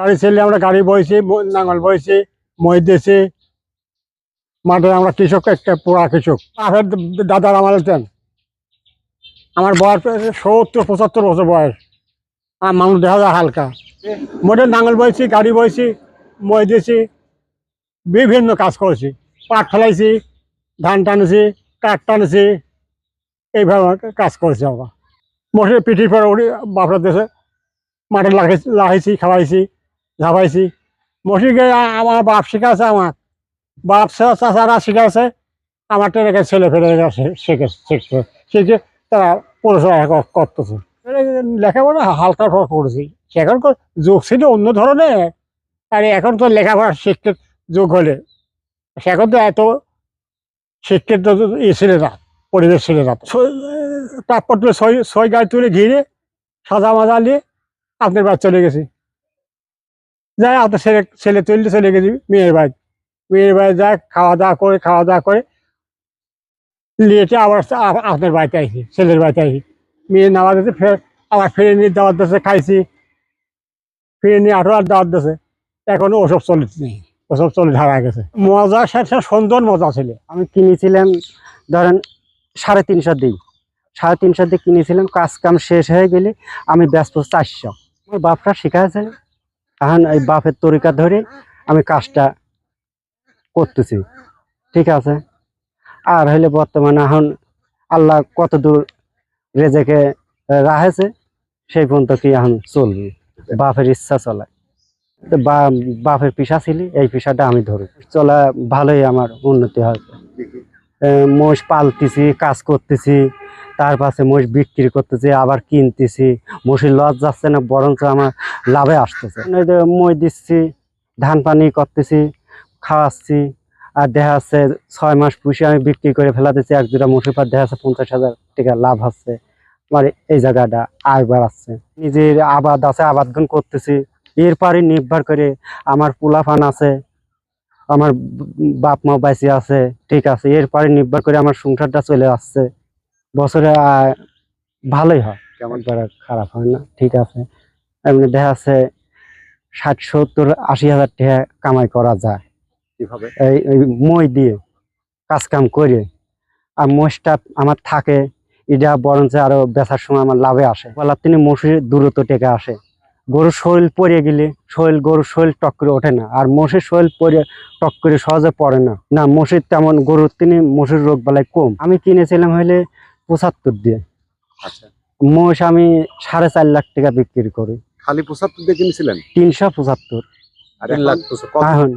গাড়ি ছেলে আমরা গাড়ি বইছি নাঙল বইছি, মই দিয়েছি মাঠে আমরা কৃষক, একটা পোড়া কৃষক। দ- দাদার আমার আমার বয়স সত্তর, পঁচাত্তর বছর বয়স। আর মানুষ দেখা যায় হালকা। মোটে নাঙল বইছি, গাড়ি বইছি, মই দিয়েছি বিভিন্ন কাজ করেছি। পাট ফেলাইছি, ধান টানেছি, কাঠ টানেছি। এইভাবে কাজ করেছি আমরা। মোটে পিঠির পর উঠি বাপের দেশে মাঠে লাগাইছি লাগাইছি, খাওয়াইছি। ঝাপাইছি। মসিকে আমার বাপ শিখাছে আমার। বাপ চাচারা শিখাছে আমার টেনে ছেলে ফেলে শিখে শিখছে। শিখে তারা পড়াশোনা করতেছে। লেখাপড়া হালকা করে করেছি। সেখন তো যুগ ছিল অন্য ধরনের। আর এখন তো লেখাপড়া শিক্ষিত যোগ হলে। সেখন তো এত শিক্ষিত ই ছিল না, পরিবেশ ছিল না। তারপর তুলে ছয় ছয় গাড়ি তুলে ঘিরে সাদা মাজা নিয়ে আপনার বাড়ি চলে গেছি। যাই আপনার ছেলে ছেলে তুললে চলে গেছি, মেয়ের বাড়ি মেয়ের বাড়ি যায় খাওয়া দাওয়া করে, খাওয়া দাওয়া করে লেটে আবার আপনার বাড়িতে আইছি ছেলের বাড়িতে আইছি মেয়ে নামাজ দিতে ফের আবার ফিরে নিয়ে দাওয়াত দিয়েছে খাইছি। ফিরে নিয়ে আঠো আর দাওয়াত দিয়েছে এখন ওসব চলে নেই, ওসব চলে হারা গেছে। মজা, সে সুন্দর মজা ছিল। আমি কিনেছিলাম, ধরেন সাড়ে তিনশো দিই। সাড়ে তিনশো দিয়ে কিনেছিলাম, কাজ কাম শেষ হয়ে গেলে আমি ব্যস্ত চারশো। আমার বাপটা শিখাইছে এখন এই বাপের তরিকা ধরে আমি কাজটা করতেছি। ঠিক আছে? আর হইলে বর্তমানে এখন আল্লাহ কত দূর রেজেকে রাহেছে সেই পর্যন্ত কি এখন চলবে। বাপের ইচ্ছা চলায় তো বা- বাপের পেশা ছিলি এই পেশাটা আমি ধরি। চলা ভালোই আমার উন্নতি আহ, মোষ পালতেছি কাজ করতেছি। তার পাশে মোষ বিক্রি করতেছি, আবার কিনতেছি। মোষের লস যাচ্ছে না, বরঞ্চ আমার লাভে আসতেছে। মই দিচ্ছি, ধান পানি করতেছি, খাওয়াচ্ছি, আর দেখা যাচ্ছে ছয় মাস পুষে আমি বিক্রি করে ফেলা দিচ্ছি, এক দুটা মোষের পর দেখা যাচ্ছে পঞ্চাশ হাজার টাকা লাভ হচ্ছে। আমার এই জায়গাটা আয় বাড়াচ্ছে। নিজের আবাদ আছে আবাদগুন করতেছি। এরপরে নির্ভর করে আমার পোলাফান আছে, আমার বাপ মা বাইসি আছে, ঠিক আছে। এরপরে নির্ভর করে আমার সংসারটা চলে আসছে। বছরে ভালোই হয়। কেমন করে খারাপ হয় না। ঠিক আছে। এমনি দেখা যাচ্ছে ষাট সত্তর আশি হাজার টাকা কামাই করা যায়। কীভাবে? এই মই দিয়ে কাজ কাম করে। আর মোষটা আমার থাকে এটা বরঞ্চ আরও বেচার সময় আমার লাভে আসে। বলার তিনি মোষের দ্রুত টেকে আসে। গরুর শরীর পড়ে গেলে শরীর গরুর শরীর টক করে ওঠে না। আর মোষের শরীর পরে টক করে সহজে পড়ে না। না মোষের তেমন গরুর তিনি মোষের রোগ বেলায় কম। আমি কিনেছিলাম হইলে পঁচাত্তর দিয়ে। আচ্ছা। মোষ আমি সাড়ে চার লাখ টাকা বিক্রি করি। খালি পঁচাত্তর দিয়ে কিনেছিলেন? তিনশো পঁচাত্তর। আর লাখ। এখন